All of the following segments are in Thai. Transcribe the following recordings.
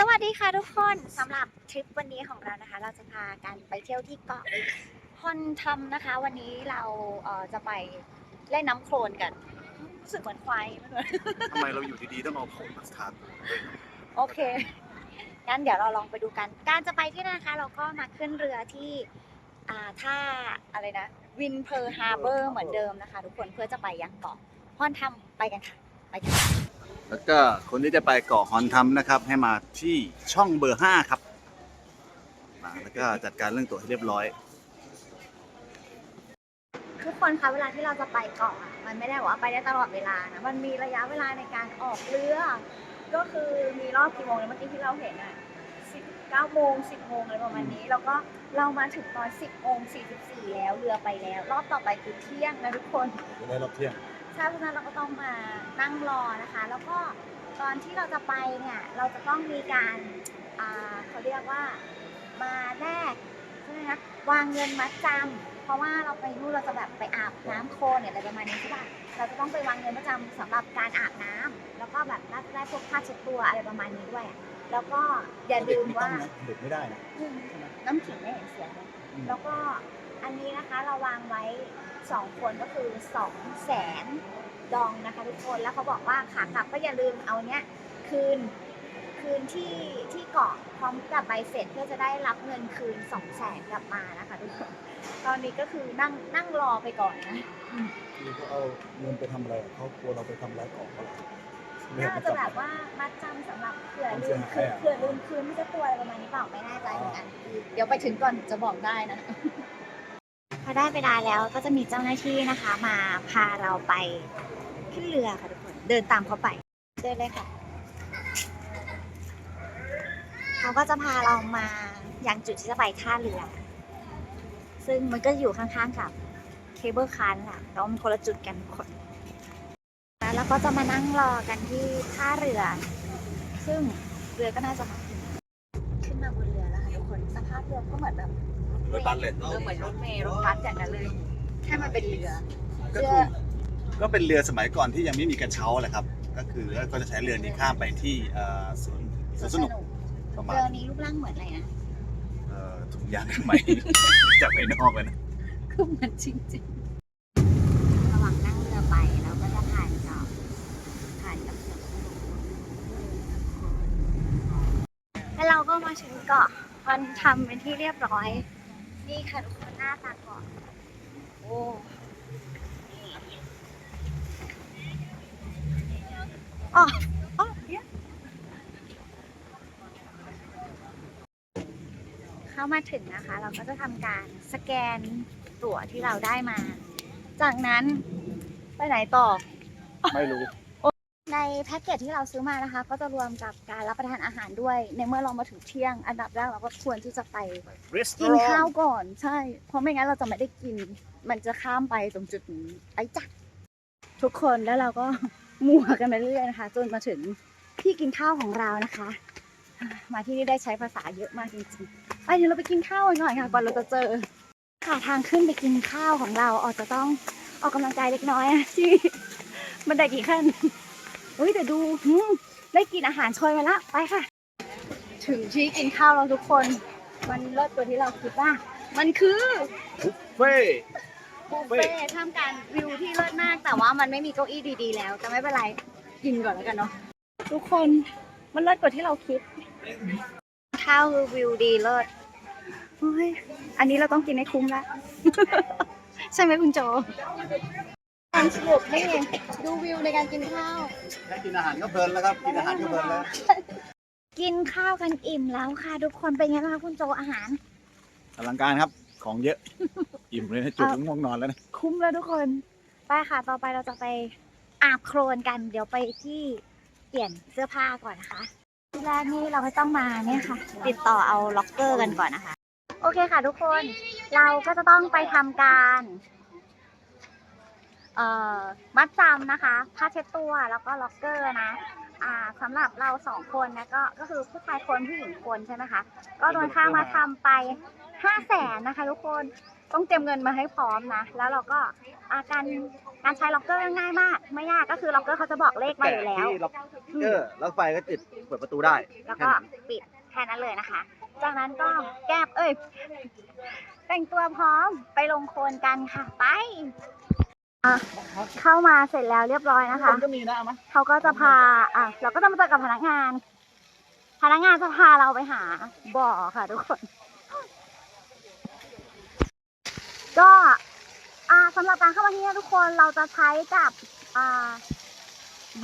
สวัสดีค่ะทุกคนสำหรับทริปวันนี้ของเรานะคะ เราจะพากันไปเที่ยวที่เกาะฮอนทัมนะคะ วันนี้เราเอ่อจะไปเล่นน้ำโคลนกันรู้สึกเหมือนควายไม่รู้ทำไมเราอยู่ดีๆต้องเอาผมมาสตาร์ทโอเคงั้นเดี๋ยวเราลองไปดูกัน การจะไปที่นั่นนะคะ เราก็มาขึ้นเรือที่อ่าท่าอะไรนะวินเพอร์ฮาร์เบอร์เหมือนเดิมนะคะ ทุกคนเพื่อจะไปยังเกาะฮอนทัมไปกันค่ะไปกัน แล้วก็คนที่จะไปเกาะฮอนทัมนะครับ ให้มาที่ช่องเบอร์5ครับมาแล้วก็จัดการเรื่องตั๋วให้เรียบร้อย ทุกคนคะเวลาที่เราจะไปเกาะอะมันไม่ได้ว่าไปได้ตลอดเวลานะมันมีระยะเวลาในการออกเรือ ก็คือมีรอบกี่โมงนะเมื่อกี้ที่เราเห็นอะสิบเก้าโมงสิบโมงอะไรประมาณนี้ แล้วก็เรามาถึงตอนสิบโมงสี่สิบสี่แล้วเรือไปแล้ว รอบต่อไปคือเที่ยงนะทุกคน ได้รอบเที่ยง ใช่เพราะฉะนั้นเราก็ต้องมานั่งรอนะคะ แล้วก็ตอนที่เราจะไปเนี่ยเราจะต้องมีการอ่าเขาเรียกว่ามาแลกใช่ไหมคะวางเงินมัดจำเพราะว่าเราไปนู่นเราจะแบบไปอาบน้ำโคลนเนี่ยอะไรประมาณนี้ใช่ป่ะเราจะต้องไปวางเงินมัดจำสำหรับการอาบน้ำแล้วก็แบบน่าจะได้พวกผ้าเช็ดตัวอะไรประมาณนี้ด้วยอะแล้วก็อย่าลืมว่าเด็กไม่ได้นะอืมน้ำขิงไม่เห็นเสียเลย แล้วก็อันนี้นะคะเราวางไว้ สองคนก็คือสองแสนดองนะคะทุกคนแล้วเขาบอกว่าขากลับก็อย่าลืมเอาเนี้ยคืนคืนที่ที่เกาะพร้อมกับใบเสร็จเพื่อจะได้รับเงินคืนสองแสนกลับมานะคะทุกคนตอนนี้ก็คือนั่งนั่งรอไปก่อนนะคือเขาเอาเงินไปทำอะไรเขากลัวเราไปทำร้ายของเขาเหรอไม่น่าให้จะเขาแบจับว่ามัดจำสำหรับเผื่อความลืเสียมหายคืนอะเผื่อลืมคืนไม่ใช่ตัวอะไรประมาณนี้เปล่าไม่แน่ใจเหมือนกัน เดี๋ยวไปถึงก่อนถึงจะบอกได้นะพ อได้เวลาแล้วก็จะมีเจ้าหน้าที่นะคะ มาพาเราไปขึ้นเรือค่ะทุกคนเดินตามเขาไปเดินเลยค่ะเขาก็จะพาเรามายังจุดที่จะไปท่าเรือ ซึ่งมันก็อยู่ข้างๆกับเคเบิลคาร์แหละแต่ว่ามันคนละจุดกันคนแล้วก็จะมานั่งรอกันที่ท่าเรือ ซึ่งเรือก็น่าจะมาขึ้นมาบนเรือแล้วค่ะทุกคนสภาพเรือก็เหมือนแบบ รถบัสเลย เออเหมือนรถเมล์รถบัสอย่างนั้นเลยแค่มันเป็นเรือก็คือก็เป็นเรือสมัยก่อนที่ยังไม่มีกระเช้าแหละครับ ก็คือก็จะใช้เรือนี้ข้ามไปที่เอ่อสวนสวนสนุกประมาณเรือนี้รูปร่างเหมือนอะไรนะเอ่อถุงยางอนามัยจากภายนอกเลยนะคือเหมือนจริงๆระหว่างนั่งเรือไปเราก็จะถ่ายกับถ่ายกับสวนสนุกแล้วเราก็มาถึงเกาะมันทำเป็นที่เรียบร้อย นี่ค่ะทุกคนหน้าตาเกาะโอ้นี่อ๋ออ๋อเนี่ยเข้ามาถึงนะคะ เราก็จะทำการสแกนตั๋วที่เราได้มา จากนั้นไปไหนต่อ ไม่รู้ใน แพ็กเกจที่เราซื้อมานะคะ ก็จะรวมกับการรับประทานอาหารด้วย ในเมื่อเรามาถึงเที่ยง อันดับแรกเราก็ควรที่จะไปกินข้าวก่อนใช่ เพราะไม่งั้นเราจะไม่ได้กิน มันจะข้ามไปตรงจุดนี้ไปจ้ะทุกคนแล้วเราก็มัวกันไปเรื่อยๆนะคะ จนมาถึงที่กินข้าวของเรานะคะ มาที่นี่ได้ใช้ภาษาเยอะมากจริงๆไปเดี๋ยวเราไปกินข้าวกันก่อนค่ะก่อนเราจะเจอค่ะทางขึ้นไปกินข้าวของเราออกจะต้องออกกำลังกายเล็กน้อยอะที่บันไดกี่ขั้น เฮ้ยแต่ดูหืมได้กินอาหารโชยมาละไปค่ะ ถึงที่กินข้าวเราทุกคน มันเลิศกว่าที่เราคิดว่า มันคือบุฟเฟ่ต์บุฟเฟ่ต์ท่ามกลางวิวที่เลิศมาก แต่ว่ามันไม่มีเก้าอี้ดีๆ แล้วแต่ไม่เป็นไรกินก่อนแล้วกันเนาะทุกคนมันเลิศกว่าที่เราคิด ข้าวคือวิวดีเลิศโอ้ยอันนี้เราต้องกินให้คุ้มละ ใช่ไหมคุณโจ ความสนุกนี่ดูวิวในการกินข้าวได้กินอาหารก็เพลินแล้วครับ กินอาหารก็เพลินแล้ว กินข้าวกันอิ่มแล้วค่ะ ทุกคนเป็นไงบ้างคะคุณโจอาหาร อลังการครับ ของเยอะ อิ่มเลยนะจุดถึงง่วงนอนแล้วนะ คุ้มแล้วทุกคน ไปค่ะ ต่อไปเราจะไปอาบโครนกัน เดี๋ยวไปที่เปลี่ยนเสื้อผ้าก่อนนะคะที่แรกนี่เราไม่ต้องมาเนี่ยค่ะ ติดต่อเอาล็อกเกอร์กันก่อนนะคะ โอเคค่ะทุกคน เราก็จะต้องไปทำการ เอ่อมัดจำนะคะผ้าเช็ดตัวแล้วก็ล็อกเกอร์นะอ่าสำหรับเราสองคนนะก็ก็คือผู้ชายคนผู้หญิงคนใช่ไหมคะก็โดนค่ามาทำไปห้าแสนนะคะ ทุกคนต้องเตรียมเงินมาให้พร้อมนะ แล้วเราก็อาการการใช้ล็อกเกอร์ง่ายมาก ไม่ยากก็คือล็อกเกอร์เขาจะบอกเลขมาอยู่แล้ว ที่ล็อกเกอร์แล้วไฟก็ติดเปิดประตูได้แล้วก็ปิดแค่นั้นเลยนะคะ จากนั้นก็แก้บเอ้ย แต่งตัวพร้อมไปลงโคลนกันค่ะ ไปอะ เข้ามาเสร็จแล้วเรียบร้อยนะคะมันก็มีนะเอามาเขาก็จะพา อะ เราก็จะมาเจอกับพนักงาน พนักงานจะพาเราไปหาบ่อค่ะทุกคน ก็อ่าสำหรับการเข้ามาที่นี่ทุกคนเราจะใช้กับอ่า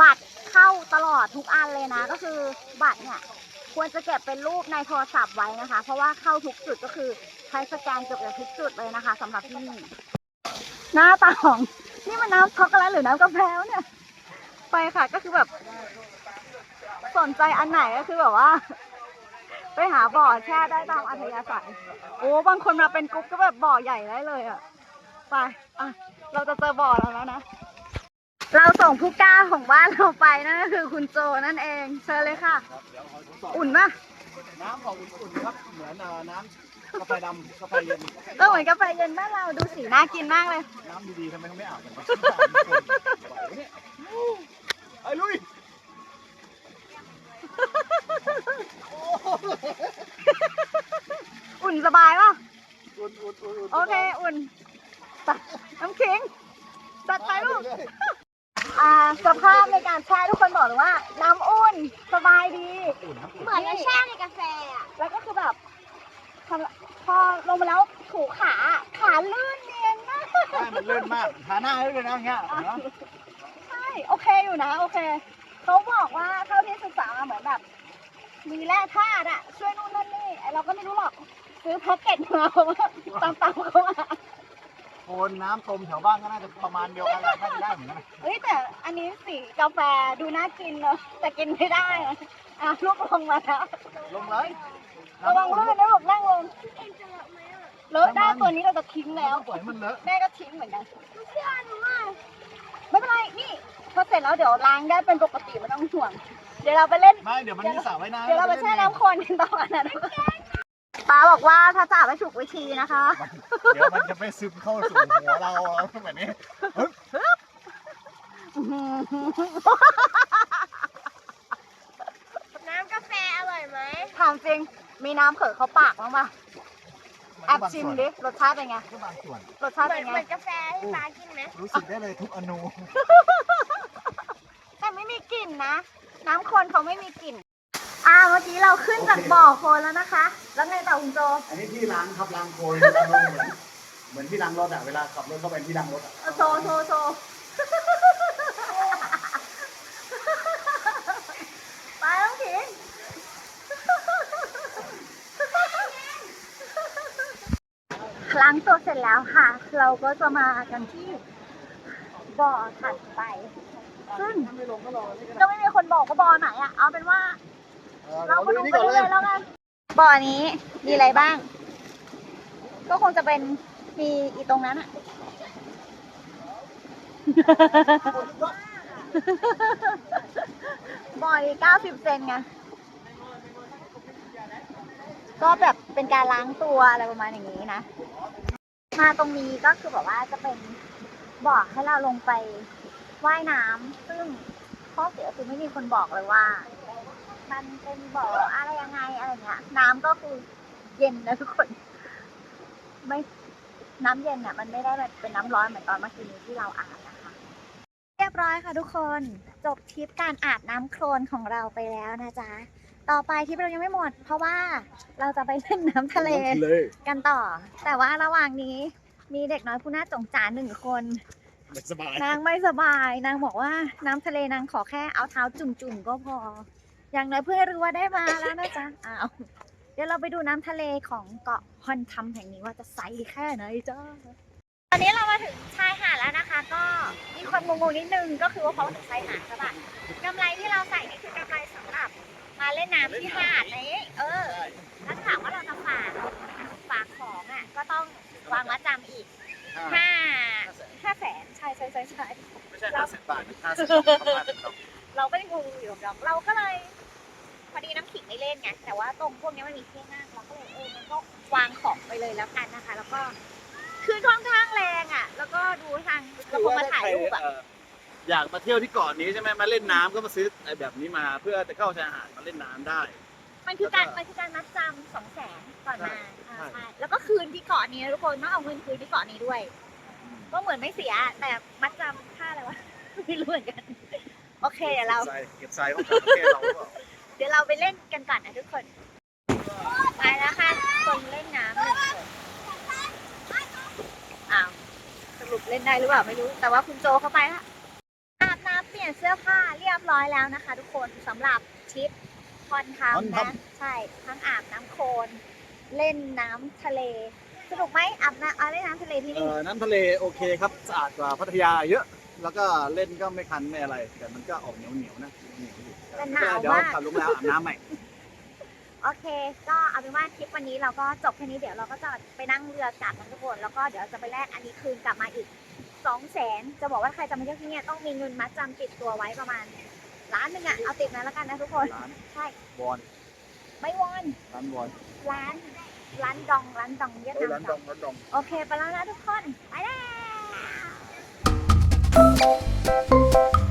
บัตรเข้าตลอดทุกอันเลยนะ ก็คือบัตรเนี่ยควรจะเก็บเป็นรูปในโทรศัพท์ไว้นะคะ เพราะว่าเข้าทุกจุดก็คือใช้สแกนเกือบทุกจุดเลยนะคะสำหรับที่นี่หน้าตาของ นี่มันน้ำช็อกโกแลตหรือน้ำกาแฟวะเนี่ย ไปค่ะก็คือแบบ สนใจอันไหนก็คือแบบว่า ไปหาบ่อแช่ได้ตามอัธยาศัย โอ้บางคนมาเป็นกรุ๊ปก็แบบบ่อใหญ่ได้เลยอะ ไปอะเราจะเจอบ่อเราแล้วนะ เราส่งผู้กล้าของบ้านเราไปนั่นก็คือคุณโจนั่นเอง เชิญเลยค่ะ อุ่นปะน้ำของอุ่นๆครับ เหมือนน้ำ กาแฟดำกาแฟเย็นก็เหมือนกาแฟเย็นบ้านเราดูสีน่ากินมากเลย น้ำดีๆทำไมเขาไม่อาบกันวะไอ้ลุยอุ่นสบายปะอุ่นอุ่นอุ่นโอเคอุ่นตัดน้ำขิงจัดไปลูกอ่าสภาพในการแช่ทุกคนบอกเลยว่า น้ำอุ่นสบายดี เหมือนเราแช่ในกาแฟอะแล้วก็คือแบบ พอพอลงมาแล้วถูขาขาลื่นเนียนมากใช่มันเลื่อนมากทาหน้าให้ด้วยนะอย่างเงี้ยเห็นไหมใช่โอเคอยู่นะ โอเคเขาบอกว่าเท่าที่ศึกษามาเหมือนแบบ มีแร่ธาตุอะช่วยนู่นนั่นนี่ไอ้เราก็ไม่รู้หรอกซื้อแพ็กเกจมาเพราะว่าตามตามๆเขามาโคนน้ำต้มแถวบ้านก็น่าจะประมาณเดียวกันแหละน่าจะได้เหมือนกันนะเฮ้ยแต่อันนี้สีกาแฟดูน่ากินเนอะแต่กินไม่ได้อะอะลูกลงมาแล้วลงเลย ระวังลื่นนะลูกนั่งลงเลอะได้ตัวนี้เราจะทิ้งแล้ว ปล่อยมันเลอะแม่ก็ทิ้งเหมือนกันเชื่อหนูอะไม่เป็นไร นี่พอเสร็จแล้วเดี๋ยวล้างได้เป็นปกติไม่ต้องห่วง เดี๋ยวเราไปเล่น ไม่เดี๋ยวมันมีสระว่ายน้ำเดี๋ยวเราไปแช่น้ำโคลนกันต่อนะป้าบอกว่าถ้าจ่าไม่ถูกวิธีนะคะ เดี๋ยวมันจะไม่ซึมเข้าสู่หัวเราแล้วแบบนี้น้ำกาแฟอร่อยไหมถามจริง มีน้ำเขยเขาปากบ้างปะแอบชิมดิรสชาติเป็นไง ก็บางส่วน รสชาติเหมือเป็นนไง เหมือนกาแฟที่ฟ้ากินไหมรู้สึกได้เลยทุกอนูแต่ไม่มีกลิ่นนะ น้ำโคลนเขาไม่มีกลิ่น อ่าเมื่อกี้เราขึ้นจากบ่อโคลนแล้วนะคะ แล้วไงต่อคุณโจ อันนี้ที่ล้างครับล้างโคลนล้างรถเหมือนเหมือนที่ล้างรถอะเวลาขับรถเข้าไปที่ล้างรถอะเอาโชว์โชว์โชว์ไปน้องขิง ล้างตัวเสร็จแล้วค่ะ เราก็จะมากันที่บ่อถัดไป ซึ่งไม่ลงก็รอนี่ก็ก็ไม่มีคนบอกว่าบ่อไหนอะเอาเป็นว่า เราเรามาดูดูนี่ไปก่อนเรื่เลอยยๆแล้วกันบ่อนี้มีอะไรบ้าง ก็คงจะเป็นมีอีตรงนั้นอะบ่อนี้เก้าสิบเซนไง ก็แบบเป็นการล้างตัวอะไรประมาณอย่างนี้นะ มาตรงนี้ก็คือแบบว่าจะเป็นบ่อให้เราลงไปว่ายน้ำซึ่งข้อเสียคือไม่มีคนบอกเลยว่า มันเป็นบ่ออะไรยังไงอะไรเงี้ย น้ำก็คือเย็นนะทุกคน ไม่น้ำเย็นเนี่ยมันไม่ได้แบบเป็นน้ำร้อนเหมือนตอนเมื่อกี้นี้ที่เราอาบนะคะ เรียบร้อยค่ะทุกคนจบทริปการอาบน้ำโคลนของเราไปแล้วนะจ๊ะ ต่อไปทริปเรายังไม่หมด เพราะว่าเราจะไปเล่นน้ำทะเลเลยกันต่อ แต่ว่าระหว่างนี้มีเด็กน้อยผู้น่าสงสารหนึ่งคนไม่สบายนางไม่สบาย นางบอกว่าน้ำทะเลนางขอแค่เอาเท้าจุ่มๆก็พอ อย่างน้อยเพื่อให้รู้ว่าได้มาแล้วนะจ๊ะอ้าวเดี๋ยวเราไปดูน้ำทะเลของเกาะฮอนทัมแห่งนี้ว่าจะใสแค่ไหนจ้าตอนนี้เรามาถึงชายหาดแล้วนะคะ ก็มีความงงๆนิดนึงก็คือว่าเขาถึงชายหาดใช่ปะกำไรที่เราใส่นี่คือกำไรสำหรับ มาเล่นน้ำที่หาดนี้เออแล้วถามว่าเราจะฝากฝากของอะ ก็ต้องวางมัดจำอีกห้าห้าแสนใช่ใช่ใช่ใช่ไม่ใช่ห้าสิบบาทห้าสิบเราก็ยังงงอยู่กับเราเราก็เลยพอดีน้ำขิงไม่เล่นไงแต่ว่าตรงพวกนี้มันมีที่นั่งเราก็เลยเออมันก็วางของไปเลยแล้วกันนะคะ แล้วก็คือค่อนข้างแรงอะ แล้วก็ดูทางเราคงมาถ่ายรูปอะเอ่ออยากมาเที่ยวที่เกาะนี้ใช่ไหมมาเล่นน้ำก็มาซื้อไอ้แบบนี้มาเพื่อจะเข้าชายหาดมาเล่นน้ำได้ มันคือการแล้วก็มันคือการมัดจำสองแสนก่อนมาใช่อ่าใช่ ใช่แล้วก็คืนที่เกาะนี้นะทุกคนต้องเอาเงินคืนที่เกาะนี้ด้วย ก็เหมือนไม่เสีย แต่มัดจำค่าอะไรวะ ไม่รู้เหมือนกัน โอเคเดี๋ยวเราเก็บทรายเก็บทรายของประเทศเราหรือเปล่า เดี๋ยวเราไปเล่นกันก่อนนะทุกคน ไปแล้วค่ะ คนเล่นน้ำหนึ่งคนอ้าวสรุปเล่นได้หรือเปล่าไม่รู้ แต่ว่าคุณโจเข้าไปละอาบน้ำเป ลี่ยนเสื้อผ้าเรียบร้อยแล้วนะคะ ทุกคนสำหรับทริปคอนทัมคอนทันะมใช่ทั้งอาบน้ำโคลนเล่นน้ำทะเล สนุกไหมอาบน้ำเอาเล่นน้ำทะเลที่เอ่นี่อน้ำทะเลโอเคครับสะอาดกว่าพัทยาเยอะ แล้วก็เล่นก็ไม่คันไม่อะไร แต่มันก็ออกเหนียวเหนียวๆนะเหนียวอยู่แต่หนาวเดี๋ยวมากขับลงแล้วอาบน้ำใหม่ โอเค ก็เอาเป็นว่าทริปวันนี้เราก็จบแค่นี้เดี๋ยวเราก็จะไปนั่งเรือกลับกันทุกคนแล้วก็เดี๋ยวจะไปแลกอันนี้คืนกลับมาอีกสองแสนจะบอกว่าใครจะมาเที่ยวที่เนี่ยต้องมีเงินมัดจำติดตัวไว้ประมาณล้านหนึ่งอะเอาติดนั้นแล้วกันนะทุกคนใช่บอลไม่วอนร้านบอลร้านร้านดองร้านดองเวียดเอ้ยร้านดองร้านดอง โอเคไปแล้วนะทุกคนไปแล้ว